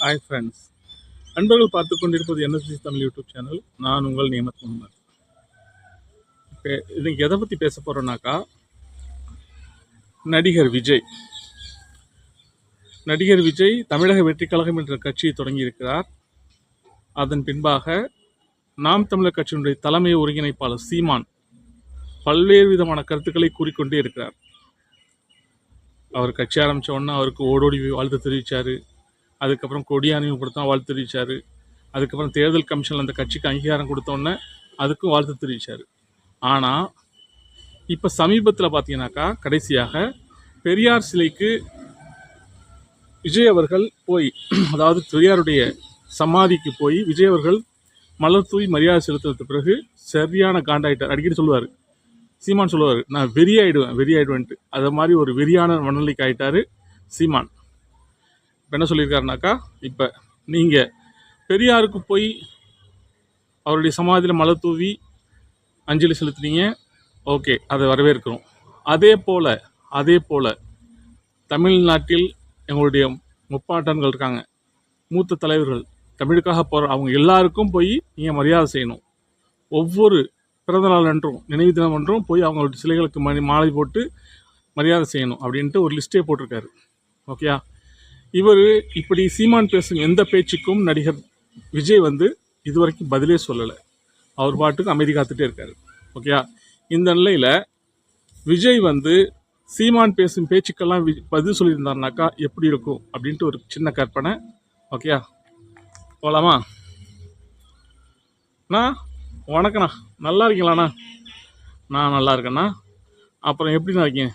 Hi friends அன்பர்கள் பார்த்து கொண்டிருப்பது என்எஸ்சி தமிழ் யூடியூப் சேனல் நான் உங்கள் நியமத் முன்னர் இப்போ இதுக்கு எதை பற்றி பேச போகிறோன்னாக்கா நடிகர் விஜய். நடிகர் விஜய் தமிழக வெற்றிக் கழகம் என்ற கட்சியை தொடங்கியிருக்கிறார் அதன் பின்பாக நாம் தமிழர் கட்சியினுடைய தலைமை ஒருங்கிணைப்பாளர் சீமான் பல்வேறு விதமான கருத்துக்களை கூறிக்கொண்டே இருக்கிறார். அவர் கட்சி ஆரம்பித்த உடனே அவருக்கு ஓடோடி வாழ்த்து தெரிவித்தார் அதுக்கப்புறம் கொடியானையும் கொடுத்தா வாழ்த்து தெரிவித்தார் அதுக்கப்புறம் தேர்தல் கமிஷனில் அந்த கட்சிக்கு அங்கீகாரம் கொடுத்தோன்னே அதுக்கும் வாழ்த்து தெரிவித்தார் ஆனால் இப்போ சமீபத்தில் பார்த்தீங்கன்னாக்கா கடைசியாக பெரியார் சிலைக்கு விஜய் அவர்கள் போய் அதாவது பெரியாருடைய சமாதிக்கு போய் விஜய் அவர்கள் மலர் தூவி மரியாதை செலுத்துறதுக்கு பிறகு சரியான காண்டாயிட்டார். அடிக்கடி சொல்லுவார். சீமான் சொல்லுவார் நான் வெறி ஆயிடுவேன் வெறி ஆயிடுவேன்ட்டு அது மாதிரி ஒரு வெறியான மனநிலைக்கு ஆயிட்டாரு சீமான். என்ன சொல்லியிருக்காருனாக்கா இப்போ நீங்கள் பெரியாருக்கு போய் அவருடைய சமாதியில் மலர் தூவி அஞ்சலி செலுத்துனீங்க ஓகே அதை வரவேற்கிறோம். அதே போல் அதே போல் தமிழ்நாட்டில் எங்களுடைய முப்பாட்டன்கள் இருக்காங்க மூத்த தலைவர்கள் தமிழுக்காக போகிற அவங்க எல்லாருக்கும் போய் நீங்கள் மரியாதை செய்யணும். ஒவ்வொரு பிறந்த நாள் அன்றும் நினைவு தினம் அன்றும் போய் அவங்களுடைய சிலைகளுக்கு மணி மாலை போட்டு மரியாதை செய்யணும் அப்படின்ட்டு ஒரு லிஸ்ட்டே போட்டிருக்காரு. ஓகேயா? இவர் இப்படி சீமான் பேசும் எந்த பேச்சுக்கும் நடிகர் விஜய் வந்து இதுவரைக்கும் பதிலே சொல்லலை. அவர் பாட்டுக்கு அமைதி காத்துட்டே இருக்காரு. ஓகேயா? இந்த நிலையில் விஜய் வந்து சீமான் பேசும் பேச்சுக்கெல்லாம் வி- பதில் சொல்லியிருந்தாருனாக்கா எப்படி இருக்கும் அப்படின்ட்டு ஒரு சின்ன கற்பனை. ஓகேயா? போகலாமா அண்ணா வணக்கண்ணா நல்லா இருக்கீங்களாண்ணா? நான் நல்லா இருக்கேண்ணா. அப்புறம் எப்படிண்ணா இருக்கீங்க?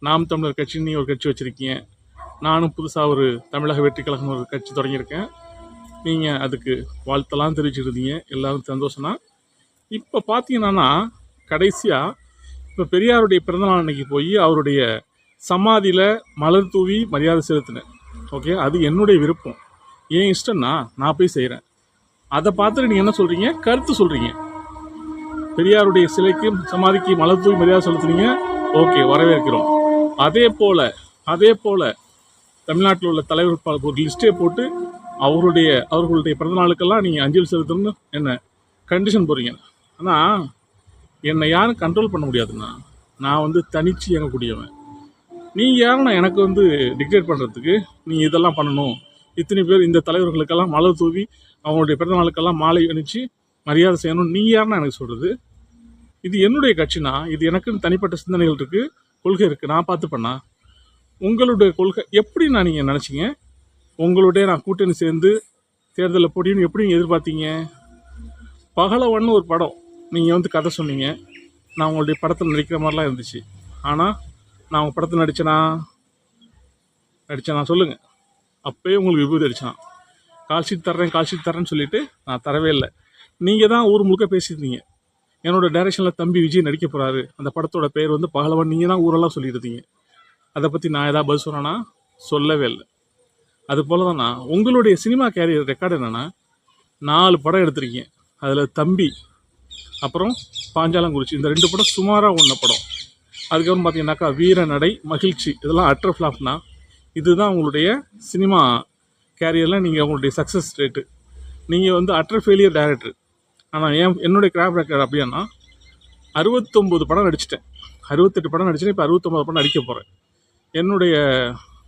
நாம் தமிழர் கட்சின்னு ஒரு கட்சி வச்சுருக்கீங்க. நானும் புதுசாக ஒரு தமிழக வெற்றி கழகம் ஒரு கட்சி தொடங்கியிருக்கேன். நீங்கள் அதுக்கு வாழ்த்தெல்லாம் தெரிவிச்சிருந்தீங்க எல்லாரும் சந்தோஷம்னா இப்போ பார்த்தீங்கன்னா கடைசியாக இப்போ பெரியாருடைய பிறந்தநாள் அன்னைக்கு போய் அவருடைய சமாதியில் மலர் தூவி மரியாதை செலுத்தினேன். ஓகே அது என்னுடைய விருப்பம். ஏன் இஷ்டம்னா நான் போய் செய்கிறேன் அதை பார்த்துட்டு நீங்கள் என்ன சொல்கிறீங்க கருத்து சொல்கிறீங்க பெரியாருடைய சிலைக்கு சமாதிக்கு மலர் தூவி மரியாதை செலுத்துனீங்க. ஓகே வரவேற்கிறோம். அதே போல் அதே போல் தமிழ்நாட்டில் உள்ள தலைவர் ப- ஒரு லிஸ்ட்டே போட்டு அவருடைய அவர்களுடைய பிறந்த நாளுக்கெல்லாம் நீங்கள் அஞ்சலி செலுத்தணும்னு என்ன கண்டிஷன் போகிறீங்க ஆனால் என்னை யாரும் கண்ட்ரோல் பண்ண முடியாதுண்ணா. நான் வந்து தனிச்சு இயங்கக்கூடியவன். நீங்கள் யாருண்ணா எனக்கு வந்து டிக்டேட் பண்ணுறதுக்கு நீ இதெல்லாம் பண்ணணும். இத்தனை பேர் இந்த தலைவர்களுக்கெல்லாம் மலர் தூவி அவங்களுடைய பிறந்தநாளுக்கெல்லாம் மாலை அணிச்சு மரியாதை செய்யணும் நீ யாருன்னா எனக்கு சொல்கிறது இது என்னுடைய கட்சினா இது எனக்குன்னு தனிப்பட்ட சிந்தனைகள் இருக்குது கொள்கை இருக்குது நான் பார்த்து பண்ணா உங்களுடைய கொள்கை எப்படி நான் நீங்கள் நினச்சிங்க? உங்களுடைய நான் கூட்டணி சேர்ந்து தேர்தலில் போட்டின்னு எப்படி நீங்கள் எதிர்பார்த்தீங்க? பகலவன் ஒரு படம் நீங்கள் வந்து கதை சொன்னீங்க. நான் உங்களுடைய படத்தில் நடிக்கிற மாதிரிலாம் இருந்துச்சு. ஆனால் நான் உங்கள் படத்தில் நடித்தேனா நடித்தேனா சொல்லுங்கள் அப்போயே உங்களுக்கு விபூதி அடிச்சான். கால் ஷீட் தர்றேன் கால் ஷீட் தரேன்னு சொல்லிட்டு நான் தரவே இல்லை. நீங்கள் தான் ஊர் முழுக்க பேசியிருந்தீங்க. என்னோட டைரெக்ஷனில் தம்பி விஜய் நடிக்க போகிறாரு அந்த படத்தோட பேர் வந்து பகலவன். நீங்கள் தான் ஊரெல்லாம் சொல்லியிருந்தீங்க. அதை பற்றி நான் எதாவது பதில் சொன்னேன்னா சொல்லவே இல்லை. அது போல தானா உங்களுடைய சினிமா கேரியர் ரெக்கார்டு என்னென்னா நாலு படம் எடுத்திருக்கீங்க. அதில் தம்பி அப்புறம் பாஞ்சாலங்குறிச்சி. இந்த ரெண்டு படம் சுமாராக ஒன்று படம். அதுக்கப்புறம் பார்த்தீங்கன்னாக்கா வீர நடை மகிழ்ச்சி. இதெல்லாம் அட்ர ஃப்ளாப்னா இதுதான் உங்களுடைய சினிமா கேரியரில் நீங்கள் உங்களுடைய சக்ஸஸ் ரேட்டு நீங்கள் வந்து அட்ர ஃபெயிலியர் டைரக்டர் ஆனால் ஏன் என்னுடைய கிராப் ரெக்கார்டு அப்படின்னா அறுபத்தொம்போது படம் நடிச்சிட்டேன். அறுபத்தெட்டு படம் நடிச்சேன் இப்போ அறுபத்தொம்போது படம் நடிக்க போகிறேன் என்னுடைய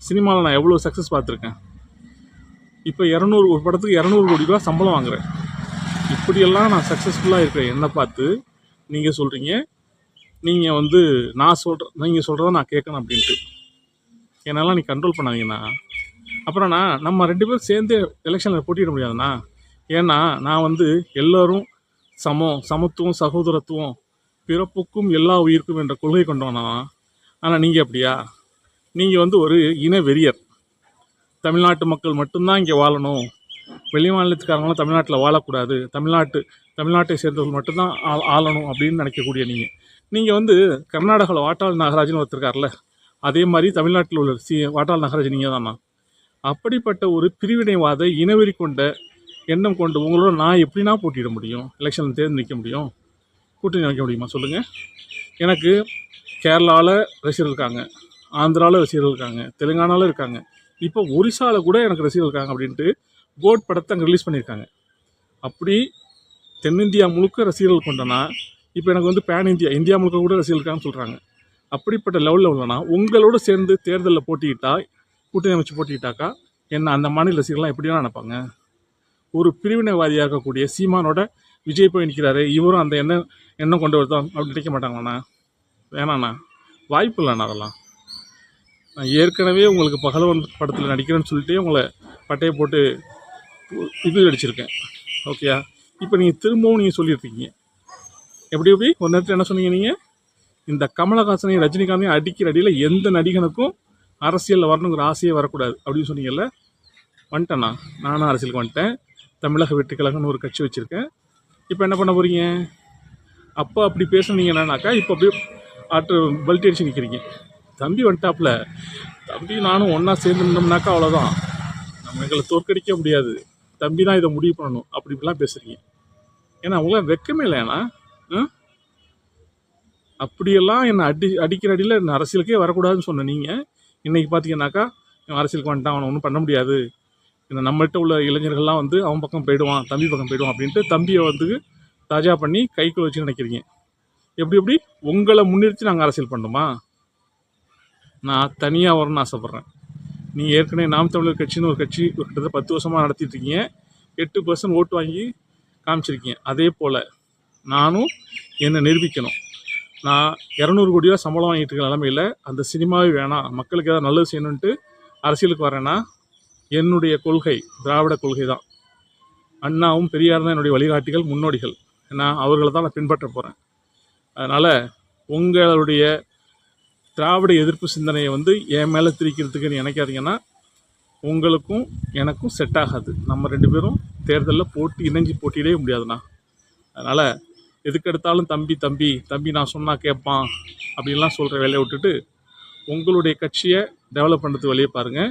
சினிமாவில் நான் எவ்வளோ சக்ஸஸ் பார்த்துருக்கேன்? இப்போ இரநூறு ஒரு படத்துக்கு இரநூறு கோடி ரூபா சம்பளம் வாங்குறேன். இப்படியெல்லாம் நான் சக்ஸஸ்ஃபுல்லாக இருக்கிறேன் என்னை பார்த்து நீங்கள் சொல்கிறீங்க நீங்கள் வந்து நான் சொல்கிற நீங்கள் சொல்கிறத நான் கேட்கணும் அப்படின்ட்டு. என்னெல்லாம் நீ கண்ட்ரோல் பண்ணாதீங்கண்ணா. அப்புறம் நம்ம ரெண்டு பேரும் சேர்ந்து எலெக்ஷனில் போட்டியிட முடியாதுண்ணா. ஏன்னா நான் வந்து எல்லோரும் சமம் சமத்துவம் சகோதரத்துவம் பிறப்புக்கும் எல்லா உயிருக்கும் என்ற கொள்கை கொண்டவனா ஆனால் நீங்கள் அப்படியா? நீங்கள் வந்து ஒரு இன வெறியர். தமிழ்நாட்டு மக்கள் மட்டும்தான் இங்கே வாழணும். வெளி மாநிலத்துக்காரங்களாம் தமிழ்நாட்டில் வாழக்கூடாது. தமிழ்நாட்டு தமிழ்நாட்டை சேர்ந்தவர்கள் மட்டும்தான் ஆ- ஆளணும் அப்படின்னு நினைக்கக்கூடிய நீங்கள் நீங்கள் வந்து கர்நாடகாவில் வாட்டாள் நாகராஜன் ஒருத்தருக்கார்ல அதே மாதிரி தமிழ்நாட்டில் உள்ள சி வாட்டாள் நாகராஜன் நீங்கள் தானா அப்படிப்பட்ட ஒரு பிரிவினைவாத இனவெறி கொண்ட எண்ணம் கொண்டு உங்களோட நான் எப்படின்னா போட்டியிட முடியும்? எலெக்ஷனில் தேர்ந்து நிற்க முடியும்? கூட்டணி வைக்க முடியுமா? சொல்லுங்கள் எனக்கு கேரளாவில் ரசிகர் இருக்காங்க. ஆந்திராவில் ரசிகர்கள் இருக்காங்க தெலுங்கானாவில் இருக்காங்க. இப்போ ஒரிசாவில் கூட எனக்கு ரசிகர்கள் இருக்காங்க அப்படின்ட்டு கோட் படத்தை அங்கே ரிலீஸ் பண்ணியிருக்காங்க. அப்படி தென்னிந்தியா முழுக்க ரசிகர்கள் கொண்டனா இப்போ எனக்கு வந்து பேன் இந்தியா இந்தியா முழுக்க கூட ரசிகர்கள் இருக்காங்கன்னு சொல்கிறாங்க அப்படிப்பட்ட லெவலில் உள்ளனா உங்களோட சேர்ந்து தேர்தலில் போட்டிக்கிட்டா கூட்டணி அமைச்சு போட்டிக்கிட்டாக்கா என்ன அந்த மாநில ரசிகர்கள்லாம் எப்படிலாம் நினைப்பாங்க? ஒரு பிரிவினைவாதியாக இருக்கக்கூடிய சீமானோட விஜய் போய் நிற்கிறாரு இவரும் அந்த எண்ணம் எண்ணம் கொண்டு வருதா அப்படி நினைக்க மாட்டாங்களாண்ணா? வேணாண்ணா. வாய்ப்பு இல்லைண்ணா அதெல்லாம். நான் ஏற்கனவே உங்களுக்கு பகலவன் படத்தில் நடிக்கிறேன்னு சொல்லிட்டு உங்களை பட்டையை போட்டு இது அடிச்சிருக்கேன். ஓகேயா இப்போ நீங்கள் திரும்பவும் நீங்கள் சொல்லியிருக்கீங்க. எப்படி எப்படி? ஒரு நேரத்தில் என்ன சொன்னீங்க நீங்கள் இந்த கமலஹாசனையும் ரஜினிகாந்தையும் அடிக்கிற அடியில் எந்த நடிகனுக்கும் அரசியலில் வரணுங்கிற ஆசையே வரக்கூடாது. அப்படின்னு சொன்னீங்கல்ல? வந்துட்டேண்ணா நானும் அரசியலுக்கு வந்துட்டேன். தமிழக வெட்டுக்கழகம்னு ஒரு கட்சி வச்சுருக்கேன். இப்போ என்ன பண்ண போகிறீங்க அப்போ அப்படி பேசுனீங்கன்னாக்கா இப்போ அப்படியே ஆற்று பல்ட்டி அடிச்சு நிற்கிறீங்க தம்பி வந்துட்டாப்புல தம்பி நானும் ஒன்றா சேர்ந்துருந்தோம்னாக்கா அவ்வளோதான் நம்ம எங்களை தோற்கடிக்க முடியாது. தம்பி தான் இதை முடிவு பண்ணணும். அப்படி இப்படிலாம் பேசுகிறீங்க ஏன்னா அவங்களாம் வெக்கமே இல்லையாண்ணா அப்படியெல்லாம் என்னை அடி அடிக்கிற அடியில் என்ன அரசியலுக்கே வரக்கூடாதுன்னு சொன்ன நீங்கள் இன்றைக்கி பார்த்தீங்கன்னாக்கா என் அரசியலுக்கு வந்துட்டான். அவனை ஒன்றும் பண்ண முடியாது. இந்த நம்மகிட்ட உள்ள இளைஞர்கள்லாம் வந்து அவன் பக்கம் போயிடுவான் தம்பி பக்கம் போயிடுவான் அப்படின்ட்டு தம்பியை வந்து தாஜா பண்ணி கைக்குள்ள வச்சு நினைக்கிறீங்க. எப்படி எப்படி? உங்களை முன்னிறுத்தி நாங்கள் அரசியல் பண்ணணுமா? நான் தனியாக வரணும்னு ஆசைப்பட்றேன். நீங்கள் ஏற்கனவே நாம் தமிழர் கட்சின்னு ஒரு கட்சி கிட்டத்தட்ட பத்து வருஷமாக நடத்திட்டு இருக்கீங்க. எட்டு பர்சன்ட் ஓட்டு வாங்கி காமிச்சிருக்கீங்க. அதே போல் நானும் என்னை நிரூபிக்கணும். நான் இரநூறு கோடி ரூபா சம்பளம் வாங்கிட்டு இருக்க நிலமையில் அந்த சினிமாவே வேணாம். மக்களுக்கு ஏதாவது நல்லது செய்யணுன்ட்டு அரசியலுக்கு வரேன்னா என்னுடைய கொள்கை திராவிட கொள்கை தான். அண்ணாவும் பெரியார் தான் என்னுடைய வழிகாட்டிகள் முன்னோடிகள். ஏன்னா அவர்களை தான் நான் பின்பற்ற போகிறேன் அதனால் உங்களுடைய திராவிட எதிர்ப்பு சிந்தனையை வந்து என் மேலே திரிக்கிறதுக்குன்னு நினைக்காதீங்கன்னா உங்களுக்கும் எனக்கும் செட் ஆகாது. நம்ம ரெண்டு பேரும் தேர்தலில் போட்டி இணைஞ்சு போட்டியிடவே முடியாதுண்ணா. அதனால் எதுக்கெடுத்தாலும் தம்பி தம்பி தம்பி நான் சொன்னால் கேட்பான் அப்படின்லாம் சொல்கிற வேலையை விட்டுட்டு உங்களுடைய கட்சியை டெவலப் பண்ணுறது வழியை பாருங்கள்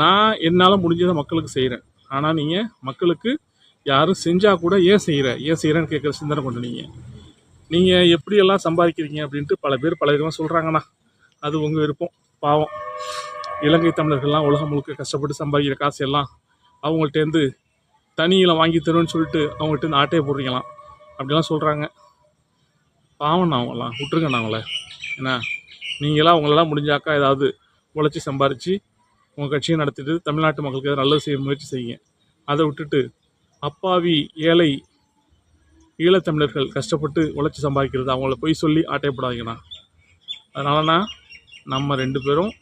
நான் என்னால் முடிஞ்சதை மக்களுக்கு செய்கிறேன் ஆனால் நீங்கள் மக்களுக்கு யாரும் செஞ்சால் கூட ஏன் செய்கிற ஏன் செய்கிறேன்னு கேட்குற சிந்தனை கொண்டு நீங்கள் நீங்கள் எப்படியெல்லாம் சம்பாதிக்கிறீங்க அப்படின்ட்டு பல பேர் பல விதமாக சொல்கிறாங்கண்ணா அது உங்கள் விருப்பம். பாவம். இலங்கை தமிழர்கள்லாம் உலகம் முழுக்க கஷ்டப்பட்டு சம்பாதிக்கிற காசெல்லாம் அவங்கள்ட்டேருந்து தனியில் வாங்கி தருவேன்னு சொல்லிட்டு அவங்கள்ட்டேருந்து ஆட்டையை போடுறீங்களாம். அப்படிலாம் சொல்கிறாங்க பாவம் அவங்களாம் விட்டுருங்க அவங்கள. என்ன நீங்களாம் அவங்களெல்லாம் முடிஞ்சாக்கா ஏதாவது உழைச்சி சம்பாரித்து உங்கள் கட்சியை நடத்திட்டு தமிழ்நாட்டு மக்களுக்கு எதாவது நல்லது செய்ய முயற்சி செய்யுங்க. அதை விட்டுட்டு அப்பாவி ஏழை ஈழத்தமிழர்கள் கஷ்டப்பட்டு உழைச்சி சம்பாதிக்கிறது அவங்கள போய் சொல்லி ஆட்டையப்படாதீங்கண்ணா அதனாலண்ணா நம்ம ரெண்டு பேரும்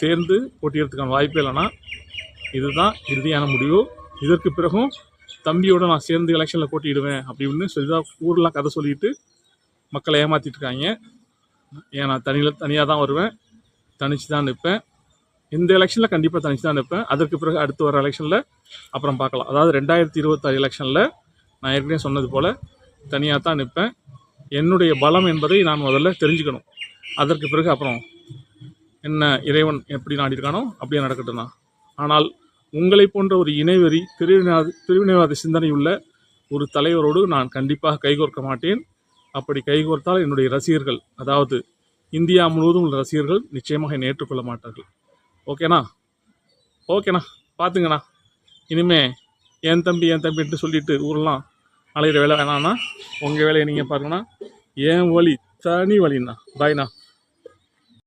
சேர்ந்து போட்டியிடறதுக்கான வாய்ப்பே இல்லைன்னா இதுதான் இறுதியான முடிவு. இதற்கு பிறகும் தம்பியோட நான் சேர்ந்து எலெக்ஷனில் போட்டியிடுவேன் அப்படின்னு சொல்லி தான் ஊரெலாம் கதை சொல்லிட்டு மக்களை ஏமாற்றிட்டு இருக்காங்க. ஏன் நான் தனியில் தனியாக தான் வருவேன். தனிச்சு தான் நிற்பேன். இந்த எலெக்ஷனில் கண்டிப்பாக தனிச்சு தான் நிற்பேன். அதற்கு பிறகு அடுத்து வர எலெக்ஷனில் அப்புறம் பார்க்கலாம். அதாவது ரெண்டாயிரத்தி இருபத்தாறு எலெக்ஷனில் நான் ஏற்கனவே சொன்னது போல் தனியாக தான் நிற்பேன். என்னுடைய பலம் என்பதை நான் முதல்ல தெரிஞ்சுக்கணும். அதற்கு பிறகு அப்புறம் என்ன இறைவன் எப்படி நாடியிருக்கானோ அப்படியே நடக்கட்டும் தான் ஆனால் உங்களை போன்ற ஒரு இணைவெறி திருவினைவாத பிரிவினைவாத சிந்தனையுள்ள ஒரு தலைவரோடு நான் கண்டிப்பாக கைகோர்க்க மாட்டேன். அப்படி கைகோர்த்தால் என்னுடைய ரசிகர்கள் அதாவது இந்தியா முழுவதும் உள்ள ரசிகர்கள் நிச்சயமாக என்னை ஏற்றுக்கொள்ள மாட்டார்கள். ஓகேண்ணா? ஓகேண்ணா. பார்த்துங்கண்ணா. இனிமே என் தம்பி என் தம்பின்ட்டு சொல்லிட்டு ஊரெலாம் அலையிற வேலை வேணாண்ணா. உங்கள் வேலையை நீங்கள் பாருங்கண்ணா. என் வழி தனி வழிண்ணா. பாய்ண்ணா